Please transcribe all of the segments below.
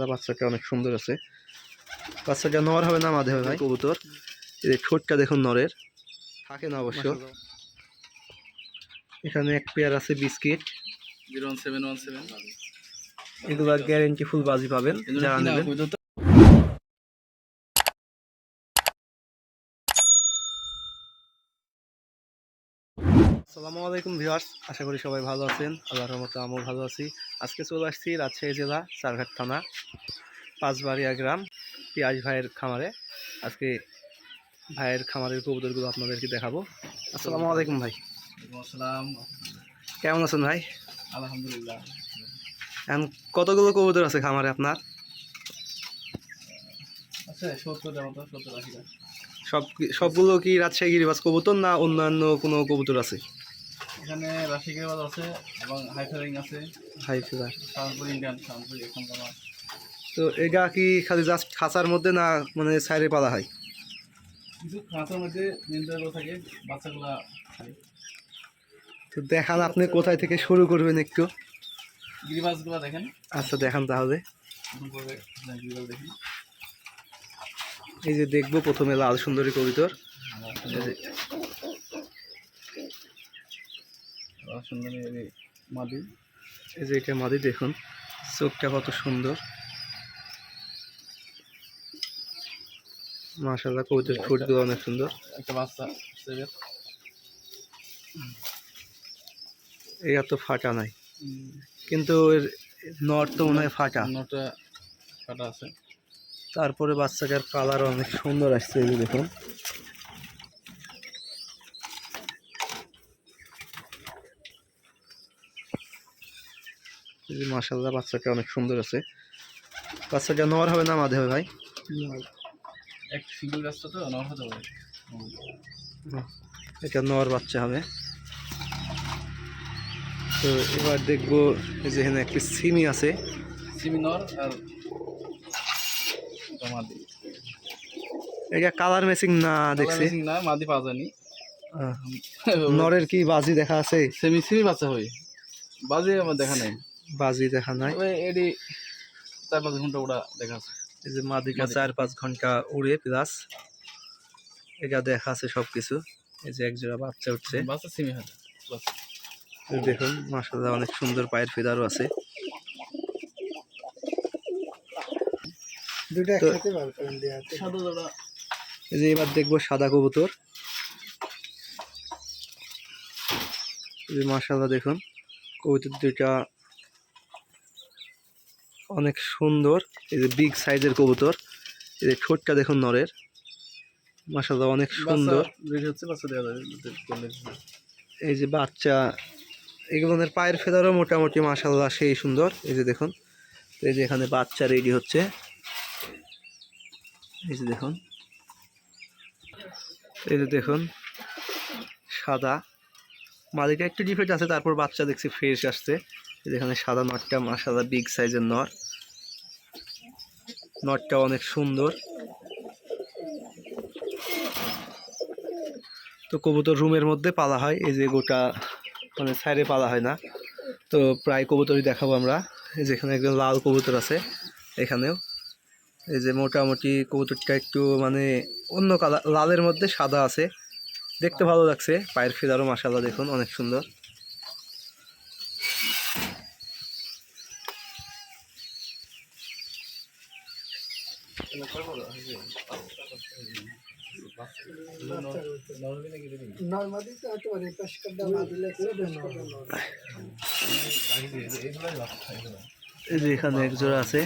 মাসাল্লাহ বাচ্চাটা অনেক সুন্দর আছে। বাচ্চাটা নর হবে না মাঝে হবে ভাই। কবুতর। এই ঠোঁটটা দেখুন নরের। থাকে না অবশ্য। এখানে এক পেয়ার আছে biscuit. Zero one seven one seven. এগুলা গ্যারেন্টি ফুল বাজি পাবেন। যারা নেবেন। আসসালামু আলাইকুম ভিউয়ার্স আশা করি সবাই ভালো আছেন। আল্লাহর মতো আমিও ভালো আছি। আজকে চলে আসছি রাজশাহী জেলা চারঘাট থানা পাঁচবাড়িয়া গ্রাম পিয়াজ ভাইয়ের খামারে। আজকে ভাইয়ের খামারের কবুতরগুলো আপনাদেরকে দেখাবো। আসসালামু আলাইকুম ভাই। আসসালাম। কেমন আছেন ভাই? আলহামদুলিল্লাহ। এখন কতগুলো কবুতর আছে খামারে আপনার? আচ্ছা সত্তরটা মতো সত্তর আশিটা সব সবগুলো কি রাজশাহী গিরিবাজ কবুতর না অন্যান্য কোনো কবুতর আছে? এখানে বাদ আছে এবং হাইফারিং আছে। হাই ফিলার সাউন্ডপুর ইন্ডিয়ান তো এটা কি খালি জাস্ট খাঁচার মধ্যে না মানে সাইডে পালা হয়? কিছু খাঁচার মধ্যে নিয়ন্ত্রণ থাকে বাচ্চাগুলা খায়। তো দেখান আপনি কোথায় থেকে শুরু করবেন একটু। গিরিবাসগুলো দেখেন। আচ্ছা দেখান তাহলে। দেখেন। এই যে দেখব প্রথমে লাল সুন্দরী কবিতর। সুন্দর মাদি। এই যে এটা মাদি দেখুন চোখটা কত সুন্দর। মাশাল্লাহ কবিতর ঠোঁটগুলো অনেক সুন্দর। একটা বাচ্চা এটা তো ফাটা নাই। কিন্তু এর নট তো মনে হয় ফাটা। অন্যটা কাটা আছে। তারপরে বাচ্চাটার কালার অনেক সুন্দর আসছে এই দেখুন। মাসাল্লাহ বাচ্চাটা অনেক সুন্দর আছে। বাচ্চাটা নর হবে না মাঝে হবে ভাই? এক সিঙ্গেল রাস্তা তো নর হতে পারে এটা নর বাচ্চা হবে। তো এবার দেখব যে এখানে একটি সিমি আছে। সিমি নর আর এটা মাদি। এটা কালার ম্যাচিং না দেখছি। না মাদি পাওয়া যায়নি। নরের কি বাজি দেখা আছে? সেমি সিমি বাচ্চা হই বাজে আমার দেখা নাই। বাজি দেখা নাই। তবে এডি চার পাঁচ ঘণ্টা ওরা দেখা আছে। এই যে মাদিকা। চার পাঁচ ঘণ্টা উড়ে প্লাস এটা দেখা আছে সব কিছু এই যে একজোড়া বাচ্চা উঠছে। বাচ্চা সিমি দেখুন মাসাল্লাহ অনেক সুন্দর পায়ের ফেদারও আছে। দুটো একসাথে বার করেন দেওয়া সাদা এই যে এবার দেখব সাদা কবুতর। এই যে মাসাল্লাহ দেখুন কবুতর দুইটা অনেক সুন্দর। এই যে বিগ সাইজের কবুতর। এই যে ঠোঁটটা দেখুন নরের। মাসাল্লাহ অনেক সুন্দর। এই যে বাচ্চা এগুলোনের পায়ের ফেদারও মোটামুটি মাসাল্লাহ সেই সুন্দর। এই যে দেখুন এই যে এখানে বাচ্চা রেডি হচ্ছে। এই যে দেখুন এই যে দেখুন সাদা। মালিকা একটু ডিফেক্ট আছে তারপর বাচ্চা দেখছি ফ্রেশ আসছে। এখানে সাদা নটটা মাসাল্লাহ বিগ সাইজের নট। নটটা অনেক সুন্দর। তো কবুতর রুমের মধ্যে পালা হয়, এই যে গোটা মানে সাইডে পালা হয় না। তো প্রায় কবুতরই দেখাবো আমরা। এই যে এখানে একজন লাল কবুতর আছে, এখানেও। এই যে মোটামুটি কবুতরটা একটু মানে অন্য কালার লালের মধ্যে সাদা আছে। দেখতে ভালো লাগছে, পায়ের ফেদারও মাসাল্লাহ দেখুন, অনেক সুন্দর। এই যে এখানে এক আছে।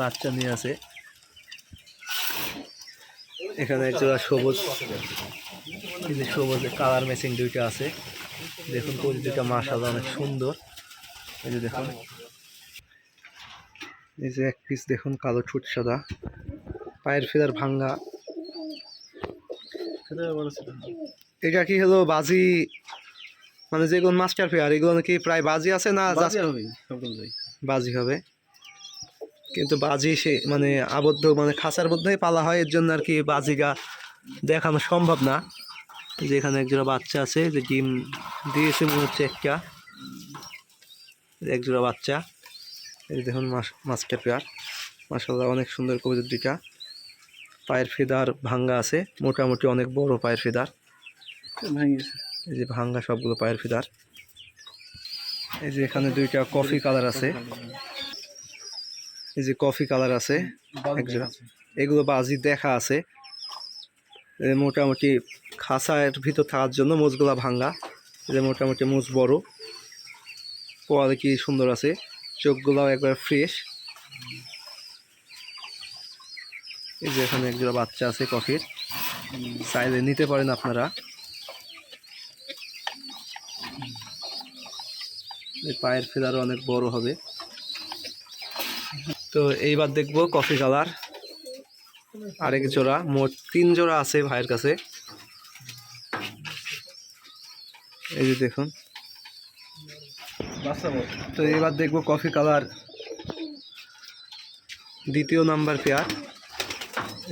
বাচ্চা নিয়ে আছে। এখানে এক জোড়া সবুজ। যে সবুজ কালার ম্যাচিং দুইটা আছে। দেখুন কবি দুইটা মাশাআল্লাহ অনেক সুন্দর। এই যে দেখুন। এই যে এক পিস দেখুন কালো ছুট সাদা। পায়ের ফেদার ভাঙ্গা। এটা কি হলো বাজি? মানে যেগুলো মাস্টার ফেয়ার এগুলো কি প্রায় বাজি আছে না বাজে হবে বাজি। কিন্তু বাজি সে মানে আবদ্ধ মানে খাঁচার মধ্যেই পালা হয় এর জন্য আর কি বাজিটা দেখানো সম্ভব না। যে এখানে একজোড়া বাচ্চা আছে যে ডিম দিয়েছে মনে হচ্ছে একটা। এক জোড়া বাচ্চা। এই দেখুন মাস মাছটা পেয়ার মাসাল্লাহ অনেক সুন্দর কবুতর দুইটা পায়ের ফেদার ভাঙ্গা আছে। মোটামুটি অনেক বড় পায়ের ফেদার। এই যে ভাঙ্গা সবগুলো পায়ের ফেদার। এই যে এখানে দুইটা কফি কালার আছে। এই যে কফি কালার আছে। এগুলো বাজি দেখা আছে। মোটামুটি খাঁচার ভিতর থাকার জন্য মোজগুলা ভাঙ্গা। যে মোটামুটি মোজ বড়। কোয়ালিটি সুন্দর আছে। চোখগুলাও একবার ফ্রেশ। এই যে এখানে একজোড়া বাচ্চা আছে কফির। চাইলে নিতে পারেন আপনারা। পায়ের ফেদারও অনেক বড় হবে। তো এইবার দেখব কফি কালার। আরেক জোড়া, মোট তিন জোড়া আছে ভাইয়ের কাছে। এই যে দেখুন। তো এবার দেখব কফি কালার। দ্বিতীয় নাম্বার পেয়ার।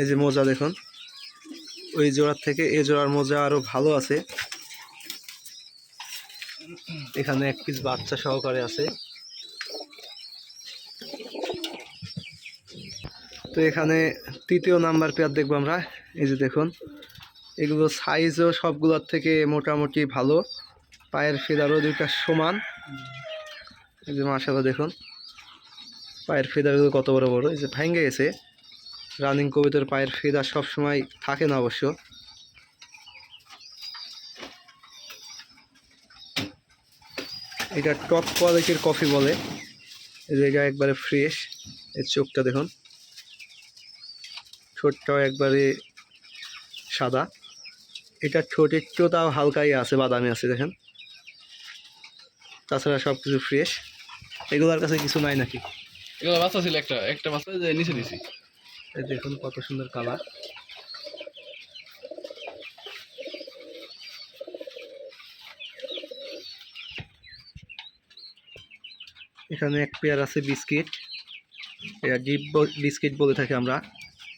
এই যে মোজা দেখুন। ওই জোড়ার থেকে এই জোড়ার মোজা আরও ভালো আছে। এখানে এক পিস বাচ্চা সহকারে আছে। তো এখানে তৃতীয় নাম্বার পেয়ার দেখব আমরা। এই যে দেখুন, এগুলো সাইজও সবগুলোর থেকে মোটামুটি ভালো। পায়ের ফেদারও দুইটা সমান। এই যে মাশাআল্লাহ দেখুন, পায়ের ফেদারগুলো কত বড় বড়। এই যে ভেঙে গেছে। রানিং কবিতার পায়ের ফেদার সব সময় থাকে না অবশ্য। এটা টপ কোয়ালিটির কফি বলে। জায়গা একবারে ফ্রেশ এর চোখটা দেখুন। ঠোঁটটাও একবারে সাদা। এটা ঠোঁট একটু তাও হালকাই আছে, বাদামি আছে, দেখেন। তাছাড়া সব কিছু ফ্রেশ এগুলোর কাছে কিছু নাই নাকি? এগুলো বাচ্চা ছিল একটা একটা বাচ্চা নিচে দিছি। দেখুন কত সুন্দর কালার। এখানে এক পেয়ার আছে বিস্কিট। এটা ডিপ বিস্কিট বলে থাকি আমরা,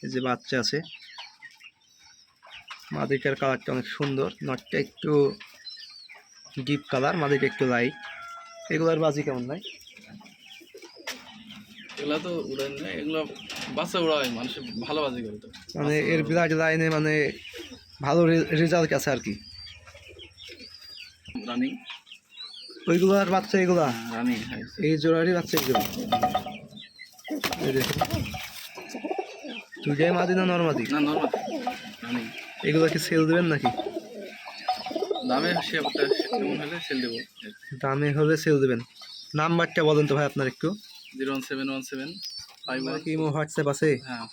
এই যে বাচ্চা আছে। মাদিটার কালারটা অনেক সুন্দর, নটটা একটু ডিপ কালার মাদিটা একটু লাইট। এগুলোর বাজি কেমন নাই এগুলো তো না এগুলো উড়ায় মানুষ ভালো বাজি করে তো মানে এর বিরাট লাইনে মানে ভালো রেজাল্ট আছে আর কি। রানিং? ওইগুলো আর বাচ্চা এগুলা? রানিং এই জোড়ারই বাচ্চা এগুলো। মাদি না নর্মাদি? না নর্মাল রানিং। এগুলো কি সেল দেবেন নাকি? দামে সেল দেবো। দামে হলে সেল দেবেন। নাম্বারটা বলেন তো ভাই আপনার একটু। Zero one seven one seven five one কি হোয়াটসঅ্যাপ আছে? হ্যাঁ।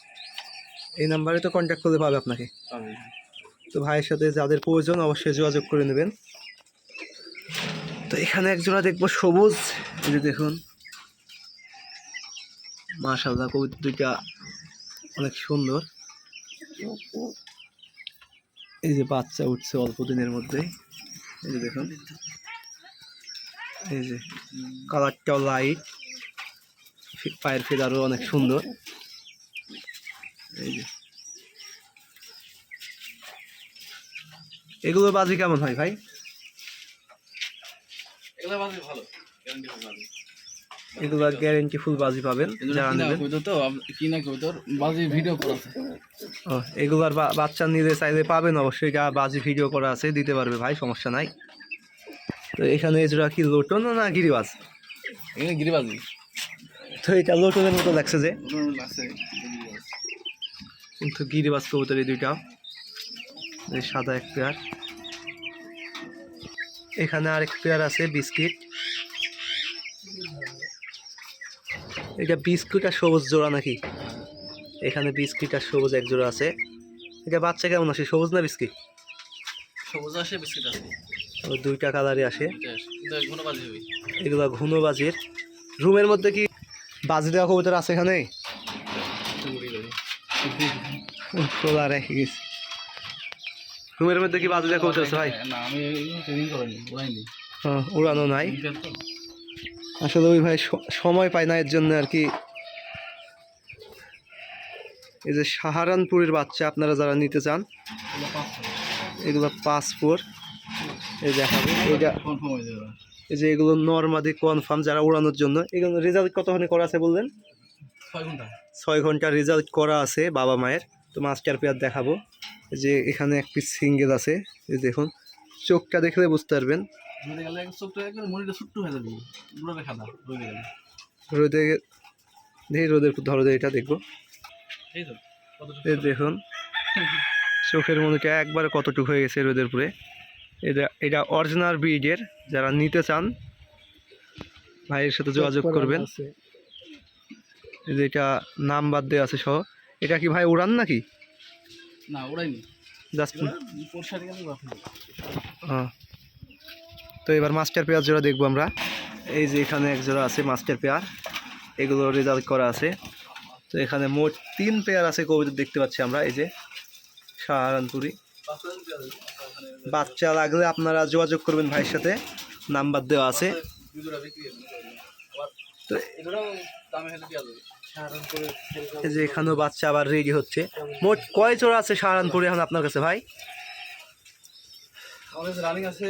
এই নাম্বারে তো কন্ট্যাক্ট করলে পাবে আপনাকে। পাবে তো ভাইয়ের সাথে যাদের প্রয়োজন অবশ্যই যোগাযোগ করে নেবেন। তো এখানে এক জোড়া দেখব সবুজ। যে দেখুন। মাশাল্লাহ কবিতা দুইটা অনেক সুন্দর। এই যে বাচ্চা উঠছে অল্প দিনের মধ্যে। এই যে দেখুন। এই যে কালারটাও লাইট পায়ের ফেদারও অনেক সুন্দর। এই যে। এগুলো বাজি কেমন হয় ভাই? এগুলো গ্যারান্টি ফুল বাজি। পাবেন যারা নেবেন। ও এগুলার বাচ্চা নিলে চাইলে পাবেন অবশ্যই এটা বাজি ভিডিও করা আছে দিতে পারবে ভাই সমস্যা নাই। তো এখানে এজোড়া কি লোটন না গিরিবাজ? এখানে গিরিবাজি তো এটা লোটনের মতো লাগছে যে। কিন্তু গিরিবাজ কবুতর এই দুইটা। সাদা এক পেয়ার। এখানে আরেক পেয়ার আছে বিস্কিট। এটা বিস্কুট আর সবুজ জোড়া নাকি? এখানে বিস্কিট আর সবুজ এক জোড়া আছে। এটা বাচ্চা কেমন আসে সবুজ না বিস্কিট? সবুজ আসে বিস্কিট ও দুইটা কালারই আসে। এগুলো আসে। ঘন বাজি হবে। এগুলা ঘুনো বাজির। রুমের মধ্যে কি বাজি দেওয়া কবুতর আছে এখানে? খোলা রেখে গেছি। রুমের মধ্যে কি বাজি দেওয়া কবুতর আছে ভাই? হ্যাঁ, উড়ানো নাই? আসলে ওই ভাই সময় পায় না এর জন্য আর কি। এই যে সাহারানপুরের বাচ্চা আপনারা যারা নিতে চান এগুলো পাসপোর্ট এই দেখাবে এইটা এই যে এগুলো নর্মাদি কনফার্ম যারা উড়ানোর জন্য এগুলো রেজাল্ট কতখানি করা আছে বললেন? ছয় ঘণ্টা। ছয় ঘণ্টা রেজাল্ট করা আছে বাবা মায়ের। তো মাস্টার পেয়ার দেখাবো। যে এখানে এক পিস সিঙ্গেল আছে এই দেখুন। চোখটা দেখলে বুঝতে পারবেন। রোদে দেখি রোদের ধরো এটা দেখব। এই দেখুন। চোখের মনিটা একবারে কতটুকু হয়ে গেছে রোদের পুরে এটা এটা অরিজিনাল ব্রিডের যারা নিতে চান ভাইয়ের সাথে যোগাযোগ করবেন। আছে। এই যে এটা নাম্বার দেওয়া আছে সহ। এটা কি ভাই উড়ান নাকি? না ওরাইনি জাস্ট হ্যাঁ। তো এবার মাস্টার পেয়ার জোড়া দেখব আমরা। এই যে এখানে এক জোড়া আছে মাস্টার পেয়ার এগুলো রেজাল্ট করা আছে। তো এখানে মোট তিন পেয়ার আছে কবিতা দেখতে পাচ্ছি আমরা। এই যে সাহারানপুরি। বাচ্চা লাগলে আপনারা যোগাযোগ করবেন ভাইয়ের সাথে। নাম্বার দেওয়া আছে। তো এই যে এখানেও বাচ্চা আবার রেডি হচ্ছে। মোট কয় জোড়া আছে সাহারানপুরি এখন আপনার কাছে ভাই? রানিং আছে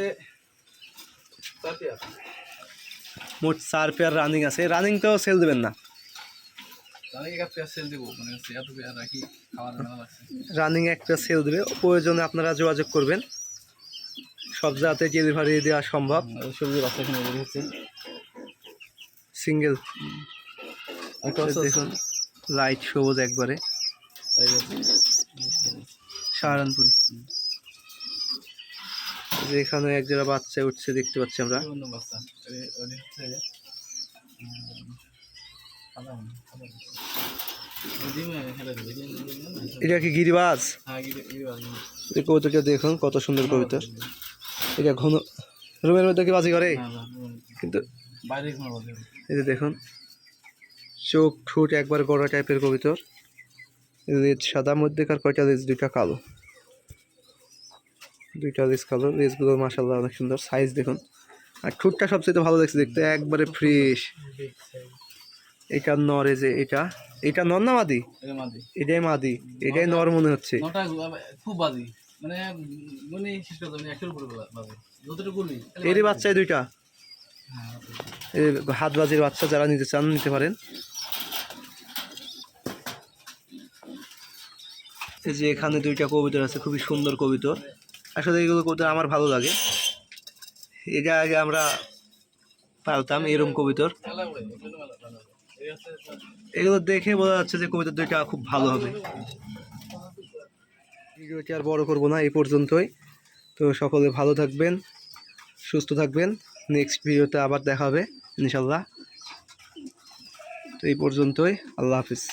মোট চার পেয়ার রানিং আছে। রানিং তো সেল দেবেন না? রানিং একটা সেল দেবে। প্রয়োজনে আপনারা যোগাযোগ করবেন। সব জায়গাতে ডেলিভারি দেওয়া সম্ভব। সবজি বাচ্চা এখানে রেডি হচ্ছে। সিঙ্গেল দেখুন লাইট সবুজ একবারে। সাহারানপুরি। এখানে এক জোড়া বাচ্চা উঠছে দেখতে পাচ্ছি আমরা? এটা কি গিরিবাজ? হ্যাঁ, কবুতরটা দেখুন কত সুন্দর কবুতর। এটা ঘন রুমের মধ্যে কি বাজি করে। কিন্তু এই যে দেখুন চোখ ঠোঁট একবার গড়া টাইপের কবিতর। লেজ সাদা মধ্যেকার কয়টা লেজ? দুইটা কালো। দুইটা লেজ কালো। লেজগুলো মাসাল্লাহ অনেক সুন্দর। সাইজ দেখুন। আর ঠোঁটটা সবচেয়ে ভালো দেখছে দেখতে একবারে ফ্রেশ এটা নর যে এটা। এটা নর না মাদি? এটাই মাদি। এটাই নর মনে হচ্ছে। খুব মানে মনে শেষ করতে মানে একশোর উপরে বাজে। যতটুকু করবি এরই। বাচ্চায় দুইটা। হ্যাঁ, হাত বাজির বাচ্চা যারা নিতে চান নিতে পারেন। এই যে এখানে দুইটা কবিতর আছে খুবই সুন্দর কবিতর। আসলে এইগুলো কবিতর আমার ভালো লাগে। এটা আগে আমরা পালতাম এরম কবিতর। এগুলো এগুলো দেখে বোঝা যাচ্ছে যে কবিতর দুইটা খুব ভালো হবে। ভিডিওটি আর বড় করব না, এই পর্যন্তই। তো সকলে ভালো থাকবেন, সুস্থ থাকবেন। নেক্সট ভিডিওতে আবার দেখা হবে ইনশাল্লাহ তো এই পর্যন্তই, আল্লাহ হাফিজ।